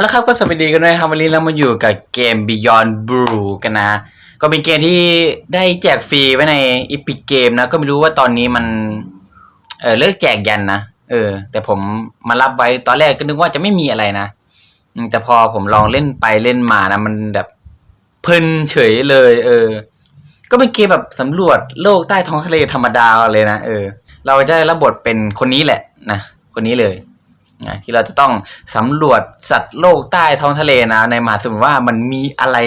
เอาละครับก็สวัสดีกันด้วยครับวันนี้เรามาอยู่กับเกม Beyond Blue กันนะ ก็เป็นเกมที่ได้แจกฟรีไว้ใน Epic Game นะ ก็ไม่รู้ว่าตอนนี้มัน เออเลิกแจกยันนะเออ แต่ผมมารับไว้ตอนแรกก็นึกว่าจะไม่มีอะไรนะแต่พอผมลองเล่นไปเล่นมานะ มันแบบเพลินเฉยเลย เออ ก็เป็นเกมแบบสำรวจโลกใต้ท้องทะเลธรรมดาเลยนะเออ เราจะได้รับบทเป็นคนนี้แหละนะคนนี้เลย นะที่เราจะต้องสำรวจสัตว์โลกใต้ท้องทะเลนะ ในมหาสมุทรว่ามันมีอะไร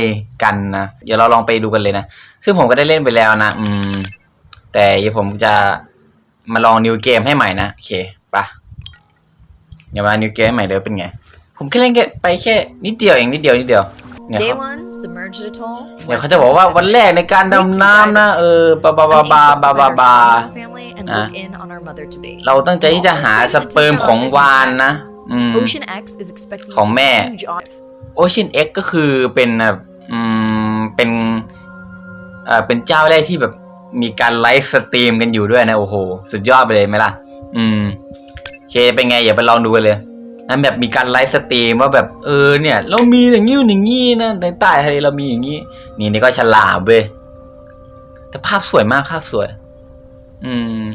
กันนะเดี๋ยวเราลองไปดูกันเลยนะ ซึ่งผมก็ได้เล่นไปแล้วนะ อืม แต่เดี๋ยวผมจะมาลองนิวเกมให้ใหม่นะ โอเคปะเดี๋ยวมานิวเกมให้ใหม่เดี๋ยวเป็นไง ผมแค่เล่นแค่ไปแค่นิดเดียวเองนิดเดียวนิดเดียว เนี่ย Day เขา one, submerged atoll. เดี๋ยวเขาจะบอกว่าวันแรกในการดำน้ำนะ เออบาบาบาบาบาบาบา family and Ah. look in on our mother to be. เราตั้งใจที่จะหาสเปิร์มของวานนะ อืม Ocean X is expecting ของแม่ a huge off. Ocean X ก็คือเป็นแบบอืมเป็นเอ่อเป็นเจ้าแรกที่แบบมีการไลฟ์สตรีมกันอยู่ด้วยนะ โอ้โห สุดยอดไปเลยไหมล่ะ อืมโอเคเป็นไงอย่าไปลองดูกันเลย นั้นแบบมีการไลฟ์สตรีมว่าแบบเออเนี่ย เรามีอย่างงี้อย่างงี้นะในใต้ทะเลเรามีอย่างงี้ นี่นี่ก็ฉลาดเว้ยแต่ภาพสวยมากภาพสวย อืม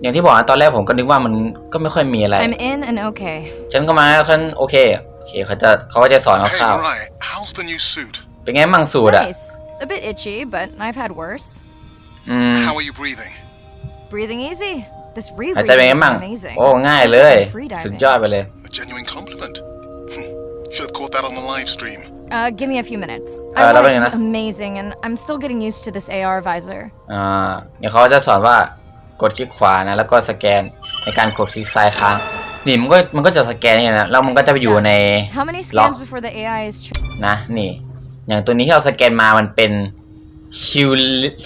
อย่างที่บอกนะตอนแรกผมก็นึกว่ามันก็ไม่ค่อยมีอะไร I'm in and okay. ฉันก็มาฉันโอเคโอเคเขาจะเขาก็จะสอน Hey, คร่าว Mariah, how's the new suit? ๆเป็นไงมั่งสูตรอะ Nice. A bit itchy, but I've had worse. อืม How are you breathing? Breathing easy. หายใจเป็นไงมั่ง โอ้ ง่ายเลย สุดยอดไปเลย A genuine compliment. Should have caught that on the live stream. Uh, give me a few minutes. I Uh, want it to be amazing, and I'm still getting used to this AR visor. อ่าเดี๋ยวเขาจะสอนว่ากดคลิกขวานะ แล้วก็สแกนในการกดคลิกซ้ายค้างนี่มันก็มันก็จะสแกนเนี่ยนะแล้วมันก็จะไปอยู่ใน How many scans before the AI is trained? นะนี่ อย่างตัวนี้ที่เราสแกนมามันเป็น ชิว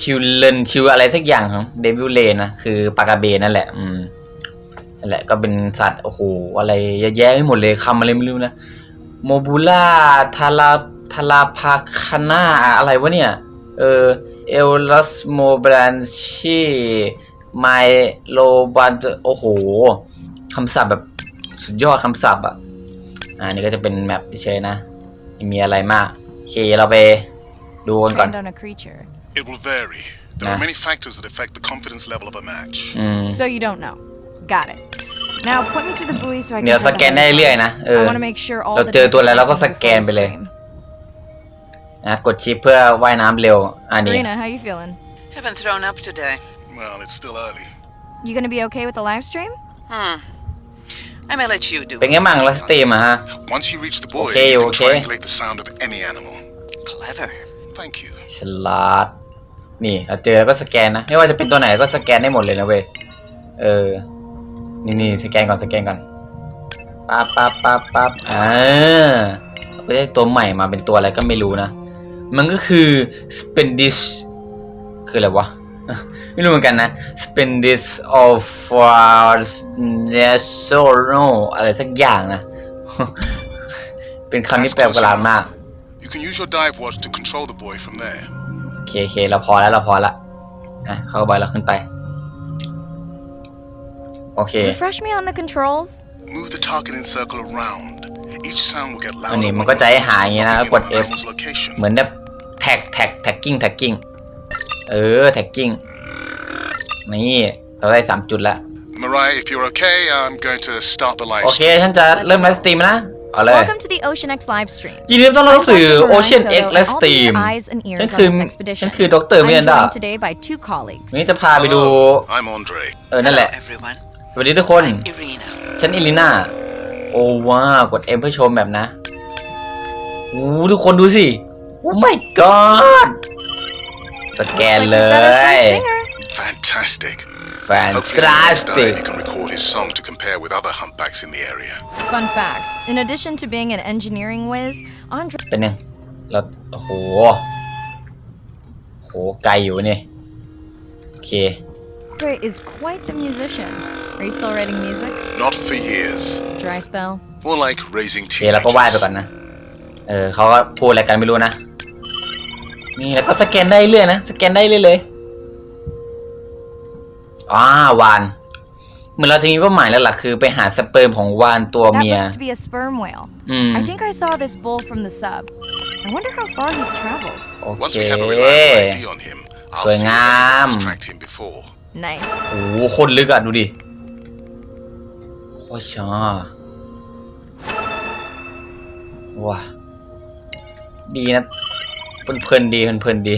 ชิวเลนชิวอะไรสักอย่างของเดวิลเลนนะคือปากระเบนนั่นแหละ อืมนั่นแหละก็เป็นสัตว์โอ้โหอะไรเยอะแยะไปหมดเลยคำอะไรไม่รู้นะโมบูล่าทาราทาราพาคาน่าอะไรวะเนี่ย เออเอลลัสโมบรันชีไมโลบันโอ้โหคำศัพท์แบบสุดยอดคำศัพท์อะอ่านี่ก็จะเป็นแมปเฉยนะมีอะไรมาก โอเคเราไป ดูกันก่อน trained on a creature. It will vary. There are many factors that affect the confidence level of a match. อืม So you don't know. Got it. Now point me to the buoy so I can. เดี๋ยว try ส the แกนได้ hiding เรื่อย spots. นะเออ I want to make sure all เรา the เจอตัวอะไร details เราก็ are ส in แกน full ไปเลย stream. นะกดชิปเพื่อว่ายน้ำเร็ว อันนี้ Karina, how you feeling? Haven't thrown up today. Well, it's still early. You gonna be okay with the live stream? Hmm. I may let you do เป็นไงมั่งลัสตรีมอะฮะ Once you reach the buoy, Okay, you can okay. triangulate the sound of any animal. Clever. Thank you. ฉลาด นี่เราเจอก็สแกนนะ ไม่ว่าจะเป็นตัวไหนก็สแกนได้หมดเลยนะเว้ย เออ นี่นี่สแกนก่อนสแกนก่อนปั๊บปั๊บปั๊บปั๊บอ่าก็ได้ตัวใหม่มาเป็นตัวอะไรก็ไม่รู้นะ มันก็คือ spendis คืออะไรวะ ไม่รู้เหมือนกันนะ spendis of national อะไรสักอย่างนะ เป็นคำที่แปลกประหลาดมาก You can use your dive watch to control the buoy from there. โอเคโอเคเราพอแล้วเราพอละอะเข้าไปเราขึ้นไป โอเค Refresh me on the controls. Move the targeting circle around. Each sound will get louder. อันนี้มัน when ก็ the จะให้ host หาอย่างงี้นะ is แล้วกด logging in F on the animal's location. เหมือนแบบแท็กแท็กแท็กกิ้งแท็กกิ้งเออแท็กกิ้งนี่เราได้สามจุดแล้ว Mariah, if you're okay, I'm going to start the live โอเค stream. ฉันจะเริ่มไลฟ์สตรีมนะ เอาเลย Welcome to the Ocean X live stream. ยินดีต้อนรับสู่ I'm Dr. Ocean Mariah X Soto, ไล and ฟ์ส I'll ตรี be ม your eyes and ears ฉัน on คือ this ฉั expedition. นคือดร I'm มิรันดา joined today by two colleagues. วันนี้จะพาไปดู I'm Andre. เออ นั่นแหละ Hello, everyone. สวัสดีทุกคน I'm Irina. ฉันอิลิน่า โอ้ว้าวกด M เพื่อชมแบบนะโอ้ทุกคนดูสิ โอ้ my god สแกน Looks เล like we've got our ย first singer. Fantastic. แฟน Hopefully, ตา when ส he's ติ died, he can record his song to compare with other humpbacks in the area. Fun fact: in addition to being an engineering whiz, Andre เป็นยังเราโอ้โห โห ไกลอยู่นี่ โอเค is quite the musician. Are you still writing music? Not for years. Dry spell. More like raising โอเคเราก็ไหว้ไป teenagers. ก่อนนะ เออเขาก็พูดอะไรกันไม่รู้นะ นี่แล้วก็สแกนได้เรื่อยนะ สแกนได้เรื่อยเลย อ่าวานเหมือนเราจะมีเป้าหมายแล้วล่ะคือไปหาสเปิร์มของวานตัว That เมีย looks to be a sperm whale. อืม I think I saw this bull from the sub. I wonder how far he's traveled. โอ Once เค we have a reliable ID on him, I'll Soi see if ngam. anyone has tracked him before. Nice. โอ้โหคนลึกอะ ดูดิโคตรชอว้าดีนะเพลินๆดีเพลินๆดี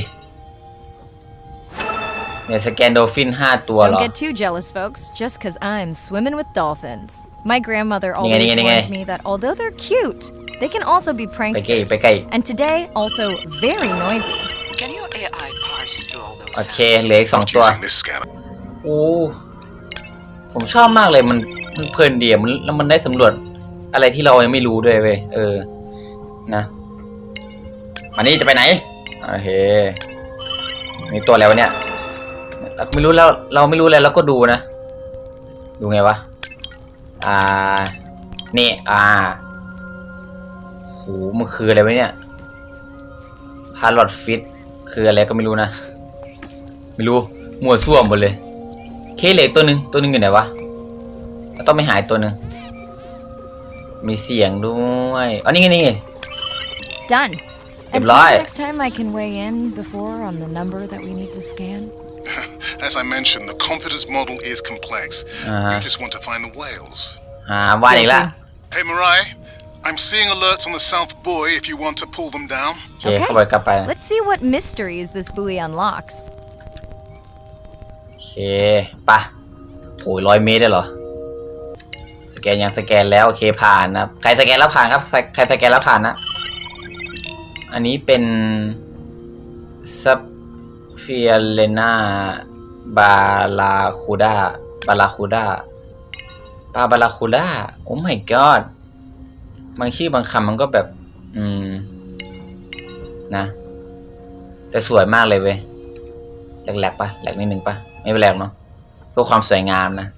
เนี่ยสแกนโดฟินห้าตัวเหร Don't อ get too jealous, folks, just because I'm swimming with dolphins. My grandmother Nge, always nge, nge. warned me that although they're cute, they can also be pranksters. ไปใกล้ And today, also very noisy. Can your AI parse through all those โอเค sounds? เหลืออีกสอง Not ตัว using this scanner. โอ้ผมชอบมากเลยมันมันเพลินดีอะมันแล้วมันได้สำรวจอะไรที่เรายังไม่รู้ด้วยเว้ยเออ นะมานี่จะไปไหนโอเคมีตัวอะไรวะเนี่ย เราก็ไม่รู้แล้วเราไม่รู้อะไรเราก็ดูนะ ดูไงวะ อ่า นี่ อ่าโหมันคืออะไรวะเนี่ยพาร์ลอตฟิตคืออะไรก็ไม่รู้นะ ไม่รู้มัวซั่วหมดเลย เคเหล็กตัวหนึ่งตัวหนึ่งอยู่ไหนวะแล้วต้องไม่หายตัวหนึ่งมีเสียงด้วยอ๋อนี่ไงนี่ไง Done. And Good luck. maybe next time I can weigh in before on the number that we need to scan. As I mentioned, the confidence model is complex. Uh-huh. You just want to find the whales. หาว่าอีกละ Hey, Mirai, I'm seeing alerts on the South Buoy if you want to pull them down. โอเคเข้าไปกลับไปนะ Let's see what mysteries this buoy unlocks. โอเคปะโอ้ยร้อยเมตรได้เหรอ สแกนยังสแกนแล้วโอเคผ่านนะใครสแกนแล้วผ่านครับใครใครสแกนแล้วผ่านนะ อันนี้เป็นซับ เฟียเลนาบาลาคูดาบาลาคูดาปาบาลาคูดาโอ้ my god บางชื่อบางคำมันก็แบบ อืม นะ แต่สวยมากเลยเว้ยแหลกๆปะแหลกนิดนึงปะไม่เป็นแหลกเนาะเพื่อความสวยงามนะ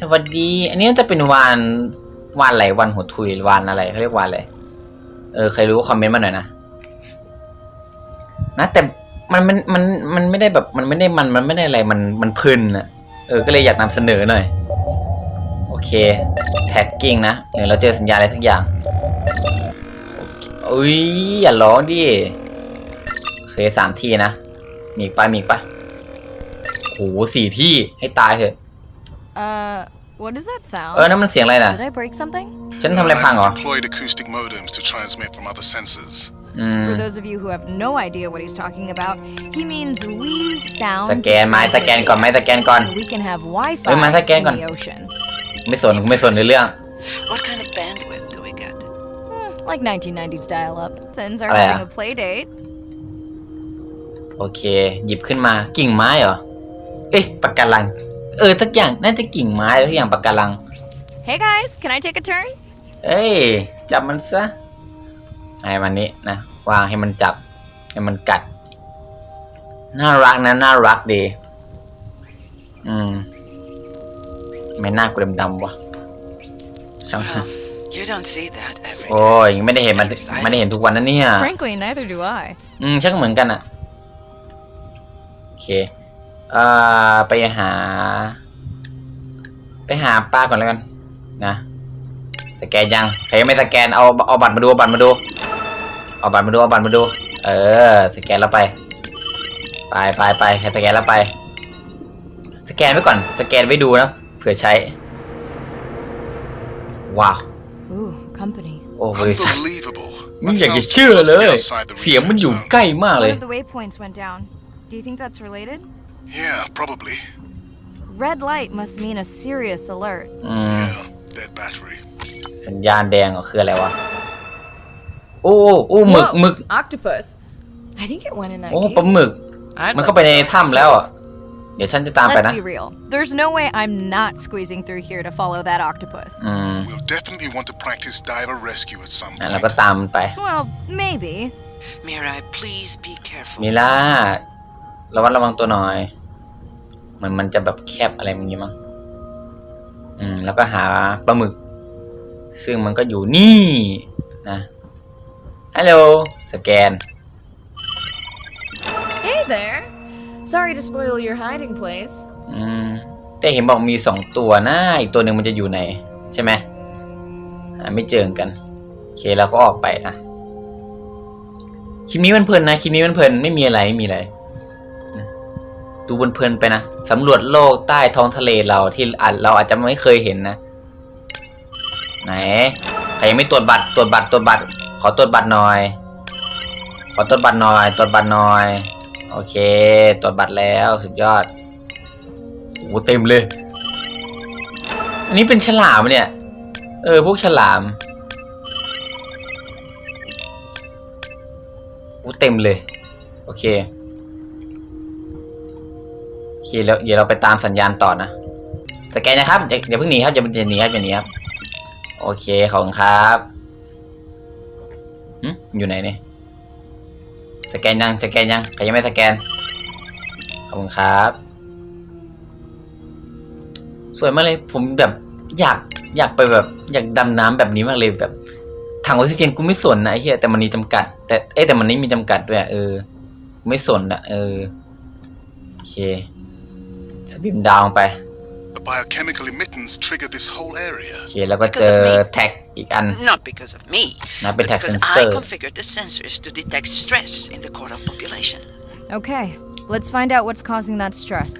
สวัสดี อันนี้น่าจะเป็นวานวานอะไรวานหัวทุยวานอะไรเขาเรียกวานอะไร เออ ใครรู้คอมเมนต์มาหน่อยนะ นะแต่ มันมันมันมันไม่ได้แบบ มันไม่ได้มันมันไม่ได้อะไรมันมันเพลินอะเออก็เลยอยากนำเสนอหน่อย โอเค แท็กกิ้งนะเดี๋ยวเราเจอสัญญาณอะไรสักอย่างโอเคอุ้ยอย่าร้องดิโอเคสามที่นะ มีอีกปะมีอีกปะโหสี่ที่ให้ตายเถอะ Uh, what does that sound? เออนั่นมันเสียงอะไรน่ะ Did I break something? ฉันทำอะไรพังเหรอ I've deployed acoustic modems to transmit from other sensors. อืม For those of you who have no idea what he's talking about, he means we sound สแกนไหมสแกนก่อนไหมสแกนก่อน so we can have Wi-Fi เอ้ยมาสแกน in ก่อน the ocean. ไม่สนไม่สนในเรื่อง What kind of bandwidth do we get? Hmm, like 1990s dial-up. Thins are Oh, yeah. having a play date. โอเค หยิบขึ้นมากิ่งไม้เหรอ เอ๊ะปากการัง เออสักอย่างน่าจะกิ่งไม้หรือสักอย่างปากการัง Hey guys, can I take a turn? เอ้ยจับมันซะ ให้มันนี้นะวางให้มันจับให้มันกัด น่ารักนะน่ารักดี อืมไม่น่ากลัวดำๆวะช่างมัน Well, you don't see that every โอ้ย day. ไม่ได้เห็นมันไม่ได้เห็นทุกวันนะเนี่ย Frankly, neither do I. อืมช่างเหมือนกันอะโอเคเอ่อไปหา ไปหาป้าก่อนแล้วกัน นะ สแกนยังใครยังไม่สแกนเอาเอาบัตรมาดูเอาบัตรมาดู เอาบัตรมาดูเอาบัตรมาดู เออ สแกนแล้วไป ไปไปไปใครสแกนแล้วไป สแกนไว้ก่อน สแกนไว้ดูนะเผื่อใช้ ว้าว Ooh, company. โอ้โห Unbelievable. ไม่ That อยากจะ sounds เชื่อ supposed เล to be ย outside the เสียงมัน research อยู่ zone. ใกล้มากเล One ย of the waypoints went down. Do you think that's related? Yeah, probably. Red light must mean a serious alert. อืม Yeah, dead battery. สัญญาณแดงเหรอคืออะไรวะโอ้โอ้หมึก Whoa, หมึก octopus. I think it went in that โอ้ cave. ปลาหมึก I'd มัน like เข้าไป to ใน go. ถ้ำแล้วอะ เดี๋ยวฉันจะตามไป Let's นะ be real. There's no way I'm not squeezing through here to follow that octopus. อืม We'll definitely want to practice diver rescue at some อะเราก็ point. ตามมันไป Well, maybe. Mirai, please be careful. มิล่าระวัดระวังตัวหน่อย เหมือนมันจะแบบแคบอะไรอย่างงี้มั้ง อืม แล้วก็หาปลาหมึก ซึ่งมันก็อยู่นี่นะ ฮัลโหลสแกน Hey there. Sorry to spoil your hiding place. อืมแต่เห็นบอกมีสองตัวนะอีกตัวหนึ่งมันจะอยู่ไหน ใช่ไหมหาไม่เจอกันโอเคเราก็ออกไปนะคลิปนี้มันเพลินนะคลิปนี้มันเพลินไม่มีอะไรไม่มีอะไรนะดูบนเพลินๆไปนะสำรวจโลกใต้ท้องทะเลเราที่อาจเราอาจจะไม่เคยเห็นนะ ไหนใครยังไม่ตรวจบัตรตรวจบัตรตรวจบัตร ขอตรวจบัตรหน่อย ขอตรวจบัตรหน่อยตรวจบัตรหน่อย โอเคตรวจบัตรแล้วสุดยอดโอ้โหเต็มเลย อันนี้เป็นฉลามเนี่ย เออพวกฉลามโอ้เต็มเลย โอเคโอเคแล้วเดี๋ยวเราไปตามสัญญาณต่อนะสแกนนะครับอย่าอย่าเพิ่งหนีครับอย่าอย่าหนีครับอย่าหนีครับ โอเคขอบคุณครับหึ อยู่ไหนเนี่ยสแกนยังสแกนยังใครยังไม่สแกนขอบคุณครับ สวยมากเลย ผมแบบอยากอยากไปแบบ อยากดำน้ำแบบนี้มากเลยแบบถังออกซิเจนกูไม่สนนะไอ้เหี้ยแต่มันมีจำกัด แต่เอ้แต่มันนี่มีจำกัดด้วยเออไม่สนอะเออโอเคสปิมดาวไป biochemical emittance triggered this whole area. โอเค แล้วก็เจอแท็กอีกอัน Not because of me, นะเป็น but แท็ก because เซน I เซอร์ configured the sensors to detect stress in the coral population. Okay, let's find out what's causing that stress.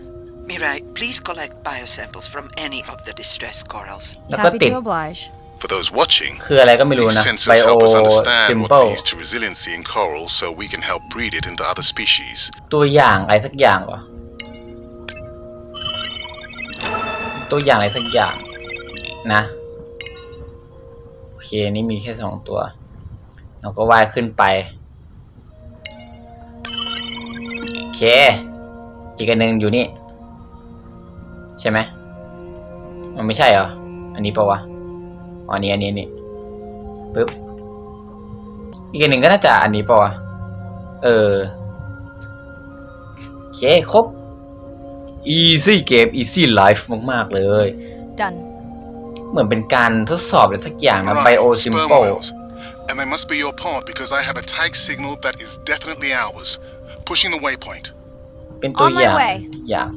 Mirai, please collect biosamples from any of the distressed corals. แล้วก็ Happy ติด to oblige. For those watching, คืออะไรก็ไม่รู้ these นะ sensors ไบโอ help us understand what ซิมเปิล leads to resiliency in coral so we can help breed it into other species. ตัวอย่างอะไรสักอย่างวะ ตัวอย่างอะไรสักอย่างนะโอเคนี่มีแค่สองตัว เราก็ว่ายขึ้นไปโอเค อีกอันหนึ่งอยู่นี่ ใช่ไหมมันไม่ใช่เหรอ อันนี้ปะวะอ๋ออันนี้อันนี้อันนี้ปึ๊บอีกอันหนึ่งก็น่าจะอันนี้ปะวะเออโอเคครบ easy game easy life มาก ๆ เลย Done. เหมือนเป็นการทดสอบอะไรสักอย่างนะ Right, bio sperm simple whales. And they must be your part because I have a tag signal that is definitely ours. Pushing the waypoint. เป็นตัว On my อย่าง way อย่าง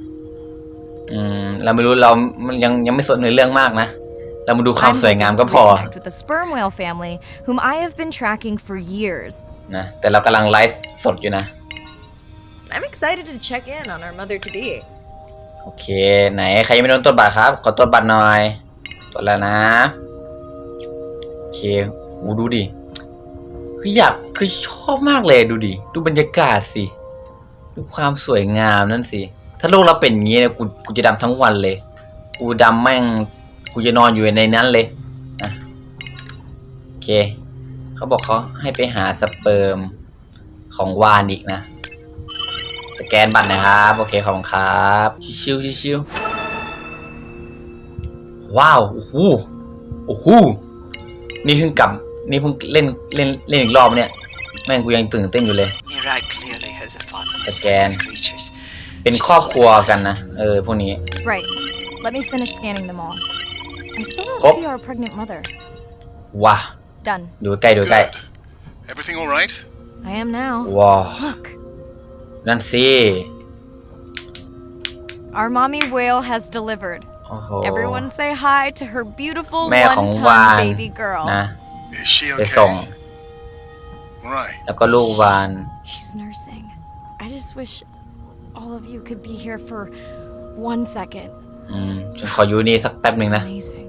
อืม เราไม่รู้เรามันยังยังไม่สนในเรื่องมากนะ เรามาดูความ I'm สวยงาม hoping ก็ to พอ reconnect with the sperm whale family, whom I have been tracking for years. นะ แต่เรากำลังไลฟ์สดอยู่นะ I'm excited to check in on our mother to be. โอเค ไหนใครยังไม่โดนตรวจบัตรครับ ขอตรวจบัตรหน่อยตรวจแล้วนะโอเคโหดูดิคืออยากคือชอบมากเลยดูดิดูบรรยากาศสิดูความสวยงามนั่นสิถ้าโลกเราเป็นอย่างนี้เนี่ยกูกูจะดำทั้งวันเลย กูดำแม่งกูจะนอนอยู่ในนั้นเลยนะโอเค เขาบอกเขาให้ไปหาสเปิร์มของวานอีกนะ แกนบัตรนะครับ โอเคขอบคุณครับ ชิวๆชิวๆว้าวโอ้โหโอ้โหนี่เพิ่งกลับนี่เพิ่งเล่นเล่นเล่นอีกรอบเนี่ยแม่งกูยังตื่นเต้นอยู่เลย Mirai clearly has a fondness for Again. these creatures. เป็นครอบครัวกันนะ เออพวกนี้ Right. Let me finish scanning them all. I still don't Oh. see our pregnant mother. ว้า Done. ดูใกล้ดูใกล้ Good. Everything all right? I am now. ว้าว Look, นั่นสิ our mommy whale has delivered. โอ้โห Everyone say hi to her beautiful แม่ของ one วาน ton baby girl. นะ Is she ไปส่ง okay? Right. แล้วก็ลูกวาน She's nursing. I just wish all of you could be here for one second. อืมฉันขออยู่นี่สักแป๊บหนึ่งนะ Amazing.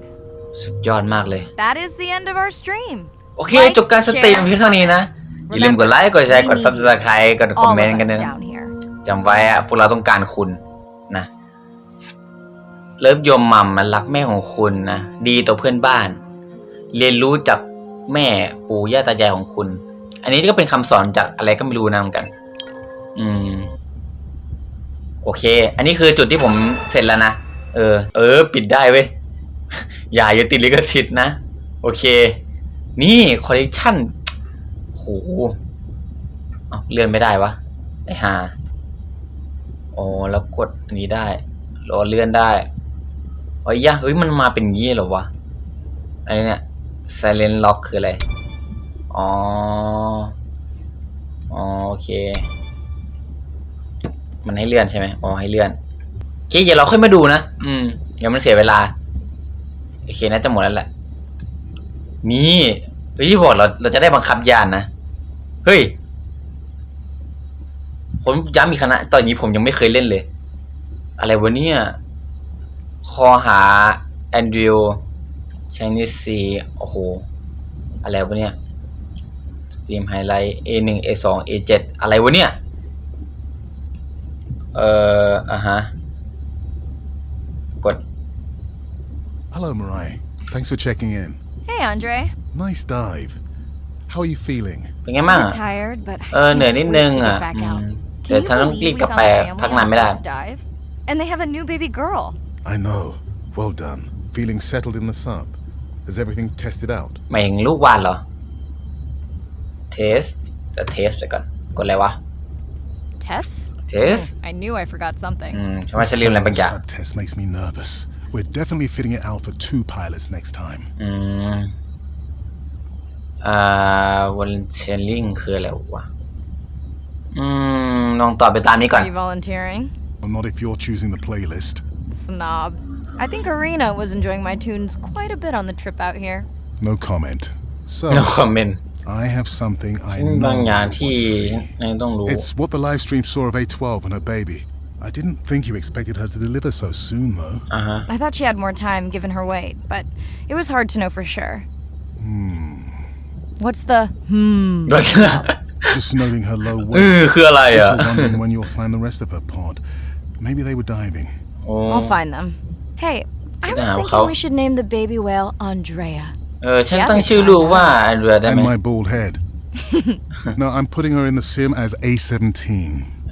สุดยอดมากเลย That is the end of our stream. โอเค Like, จบการสตรีม share, เพียงเท่านี้นะ อย่าลืมกดไลค์ กดแชร์ กด subscribe กดคอม All เมนต์ of กัน us นะ down here. จำไว้อะพวกเราต้องการคุณนะเลิฟยมมัมมันรักแม่ของคุณนะดีต่อเพื่อนบ้าน เรียนรู้จากแม่ปู่ย่าตายายของคุณ อันนี้ก็เป็นคำสอนจากอะไรก็ไม่รู้นะเหมือนกัน อืม โอเค อันนี้คือจุดที่ผมเสร็จแล้วนะเออ เออ ปิดได้เว้ยอย่าอย่าติดลิขสิทธิ์นะโอเค นี่คอลเลกชันโหเอาเลื่อนไม่ได้วะไอ้ห่า อ๋อแล้วกดอันนี้ได้รอเลื่อนได้เอ้ยยะเฮ้ยมันมาเป็นงี้หรอวะอะไรเนี่ย silent lock คืออะไร อ๋อ อ๋อโอเค มันให้เลื่อนใช่ไหมอ๋อให้เลื่อนเคเดี๋ยวเราค่อยมาดูนะ อืมเดี๋ยวมันเสียเวลา โอเคน่าจะหมดแล้วแหละ นี่เฮ้ยบอกเราเราจะได้บังคับยานนะ เฮ้ย ผมย้ำอีกคณะตอนนี้ผมยังไม่เคยเล่นเลย อะไรวะเนี่ย คอหาแอนดริวชานิซีโอ้โห อะไรวะเนี่ยสตรีมไฮไลท์ A1 A2 A7 อะไรวะเนี่ย เอ่ออะฮะ กด Hello, Marai. Thanks for checking in. Hey, Andre. Nice dive. How are you feeling? เป็นไงบ้าง I'm อะ tired, but I เออเหนื่อย can't นิด wait นึง to get อะ back อื out. ม Can เดี๋ยว you ฉันต้อง believe รีบ we กลับ found ไป a พัก family นาน on ไม่ the ได้ first dive? And they have a new baby girl. I know. Well done. Feeling settled in the sub. Has everything tested out? หมายถึงลูกวานเหรอ เทสแต่เทสไปก่อน กดอะไรวะ Tess? เทส I knew I forgot something. อืมฉันว่าฉันลืมอะไรบางอย่าง sub test makes me nervous. We're definitely fitting it out for two pilots next time. อืม อ่า volunteering คืออะไรวะ อืม ลองตอบไปตามนี้ก่อน Are you volunteering? Well, not if you're choosing the playlist. Snob. I think Arena was enjoying my tunes quite a bit on the trip out here. No comment. So, no comment I have something I บาง know อย่าง you ที่ want to see. นายต้องรู้ It's what the live stream saw of A12 and her baby. I didn't think you expected her to deliver so soon, though. อ่าฮะ I thought she had more time given her weight, but it was hard to know for sure. What's the hmm? Just noting her low เออ weight. คืออะไรอ่ะ Also wondering when you'll find the rest of her pod. Maybe they were diving. โอ้ I'll find them. Hey, I was Now, thinking how- we should name the baby whale Andrea. เออ ฉัน Yes, ตั้ง it's ชื่อ fine, ลูกว่า nice. อันเรือได้ไหม And my bald head. no, I'm putting her in the sim as A17.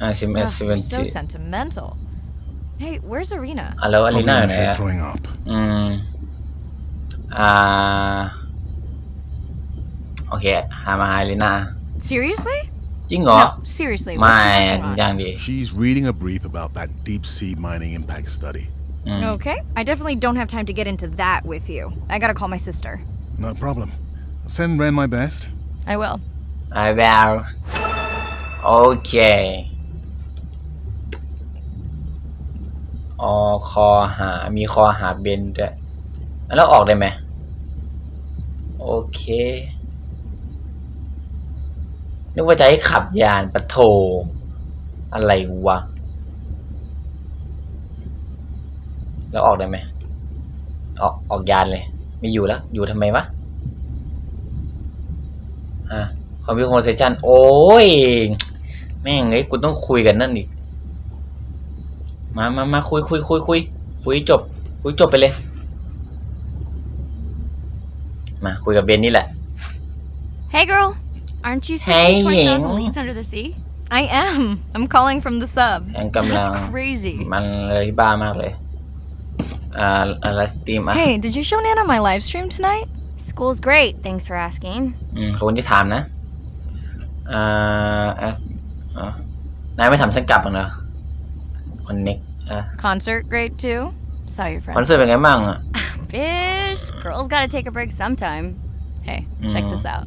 อ่าซิมเอ Ugh, สเซเว you're น so ซี sentimental. Hey, where's Arena? อ่ะแล้วอารี Probably นาอ in ยู่ไหน the head อ่ะ throwing up. อืม อ่า โอเค หามาอารีนา Seriously? จริงเหรอ No, seriously. ไม่ What's she working ยัง on? ดี She's reading a brief about that deep sea mining impact study. Okay, I definitely don't have time to get into that with you. I gotta call my sister. No problem. Send Ren my best. I will. I will โอเค ออคอหา มีคอหาเบนด้วยแล้วออกได้ไหม โอเค นึกว่าจะให้ขับยานปะโถอะไรวะ แล้วออกได้ไหม ออกออกยานเลย ไม่อยู่แล้ว อยู่ทำไมวะอะคอมพิวเตอร์เซชันโอ้ย แม่งเอ้กูต้องคุยกันนั่นอีก มามามาคุยคุยคุยคุยคุยจบ คุยจบไปเลย มาคุยกับเบนนี่แหละ Hey, girl. Aren't you supposed Hey, to be 20,000 Ying. leagues under the sea? I am. I'm calling from the sub. แองกำลัง That's crazy. มันเลยบ้ามากเลย อ่าอะไรสตรีมอ่ะ Hey, did you show Nana my live stream tonight? School's great, thanks for asking. อืมขอบคุณที่ถามนะ อ่าแอดอ่ะนายไม่ทำสังกลับหรอกเนอะคอนเน็กอ่ะ Concert great too. Saw your คอน friends. เสิร์ตเป็นไงบ้างอ่ะ Fish, girls gotta take a break sometime. Hey, check Mm. this out.